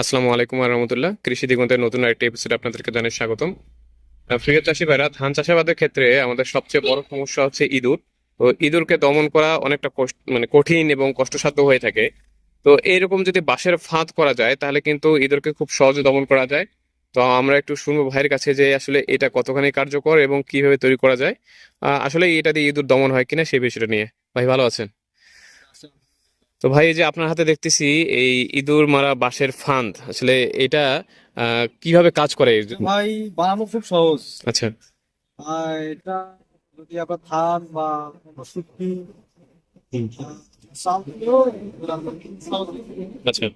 আসসালামু আলাইকুম রহমতুল্লাহ। কৃষি দিগন্তের নতুন একটা এপিসোড আপনাদেরকে জানাই স্বাগতম। প্রিয় চাষি ভাইরা ধান চাষাবাদের ক্ষেত্রে আমাদের সবচেয়ে বড় সমস্যা হচ্ছে ইঁদুর। তো ইঁদুরকে দমন করা অনেকটা মানে কঠিন এবং কষ্টসাধ্য হয়ে থাকে। তো এইরকম যদি বাঁশের ফাঁদ করা যায়, তাহলে কিন্তু ইঁদুরকে খুব সহজে দমন করা যায়। তো আমরা একটু শুনব ভাইয়ের কাছে যে আসলে এটা কতখানি কার্যকর এবং কীভাবে তৈরি করা যায়। আসলে এটা দিয়ে ইঁদুর দমন হয় কিনা সেই বিষয়টা নিয়ে। ভাই, ভালো আছেন? তো ভাই এই যে আপনার হাতে দেখতেছি এই ইঁদুর মারা বাঁশের ফান্দ আসলে এটা আহ, কীভাবে কাজ করে ভাই বানানো খুব সহজ। আচ্ছা। এটা যদি আপনার ধান বা সহজ। আচ্ছা।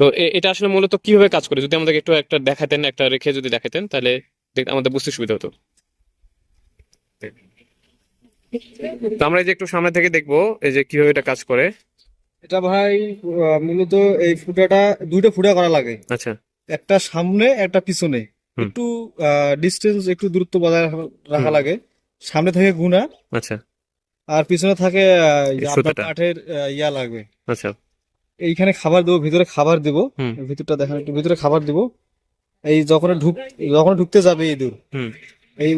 তো এটা আসলে মূলত কীভাবে কাজ করে? যদি আমাদেরকে একটু একটা দেখাতেন একটা রেখে যদি দেখাতেন তাহলে আমাদের বুঝতে সুবিধা হতো। তো আমরা এই যে একটু সামনে থেকে দেখব এই যে কীভাবে এটা কাজ করে। এটা ভাই মূলত এই ফুটাটা দুইটা ফুটা করা লাগে। আচ্ছা। একটা সামনে একটা পিছনে। একটু ডিস্টেন্স একটু দূরত্ব বজায় রাখা- লাগে। সামনে থাকে গুণা আচ্ছা। আর পিছনে থাকে। কাঠের ইয়া লাগবে। আচ্ছা। এইখানে খাবার দেবো ভিতরে খাবার দেবো। ভিতরটা দেখেন একটু ভিতরে খাবার দেবো। এই যখন ঢুক যখন ঢুকতে যাবে ইঁদুর। এই বা- এই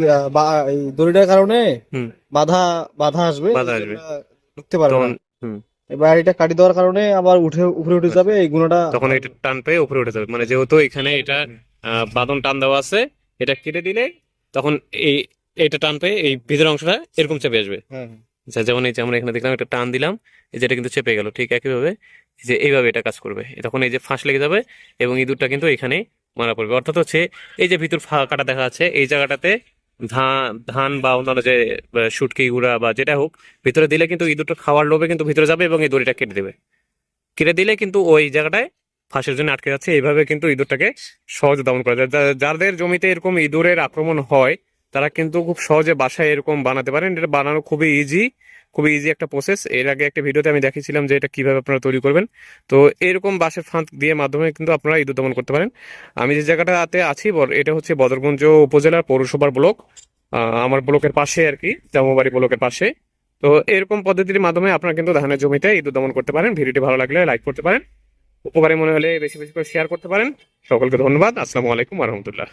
দড়িটার কারণে বাধা বাধা আসবে বাধা আসবে। ঢুকতে পারবে না। এবার এটা কাটি দেওয়ার কারণে আবার উঠে উপরে উঠে যাবে এই গুণাটা তখন এটা টান পেয়ে উপরে উঠে যাবে। মানে যেহেতু এখানে এটা বাঁধন টান দেওয়া আছে এটা কেটে দিলে তখন এই এটা টান পেয়ে এই ভিতরের অংশটা এরকম চেপে আসবে। হ্যাঁ। আচ্ছা যেমন এই যে আমরা এখানে দেখলাম একটা টান দিলাম এই যে এটা কিন্তু চেপে গেল ঠিক একইভাবে যে এইভাবে এটা কাজ করবে। তখন এই যে ফাঁস লেগে যাবে এবং ইঁদুরটা কিন্তু এখানে মারা পড়বে। অর্থাৎ হচ্ছে এই যে ভিতর ফাঁকাটা দেখা যাচ্ছে, এই জায়গাটাতে ধান ধান বা অন্যান্য যে শুটকি, গুঁড়া বা যেটা হোক, ভিতরে দিলে কিন্তু ইঁদুরটা খাওয়ার লোভে কিন্তু ভিতরে যাবে এবং এই দড়িটা কেটে দেবে। কেটে দিলে কিন্তু ওই জায়গাটায় ফাঁসের জন্য আটকে যাচ্ছে। এইভাবে কিন্তু ইঁদুরটাকে সহজে দমন করা যায়। যাদের জমিতে এরকম ইঁদুরের আক্রমণ হয়, তারা কিন্তু খুব সহজে বাসায় এরকম বানাতে পারেন। এটা বানানো খুবই ইজি খুবই ইজি একটা প্রসেস এর আগে একটা ভিডিওতে আমি দেখিয়েছিলাম যে এটা কীভাবে আপনারা তৈরি করবেন। তো এরকম বাঁশের ফাঁদ দিয়ে মাধ্যমে কিন্তু আপনারা ইঁদুর দমন করতে পারেন। আমি যে জায়গাটাতে আছি এটা হচ্ছে বদরগঞ্জ উপজেলার পৌরসভার ব্লক। আমার ব্লকের পাশে আর কি, জামুবাড়ি ব্লকের পাশে। তো এরকম পদ্ধতির মাধ্যমে আপনারা কিন্তু ধানের জমিতে ইঁদুর দমন করতে পারেন। ভিডিওটি ভালো লাগলে লাইক করতে পারেন। উপকারী মনে হলে বেশি বেশি করে শেয়ার করতে পারেন। সকলকে ধন্যবাদ। আসসালামু আলাইকুম রহমতুল্লাহ।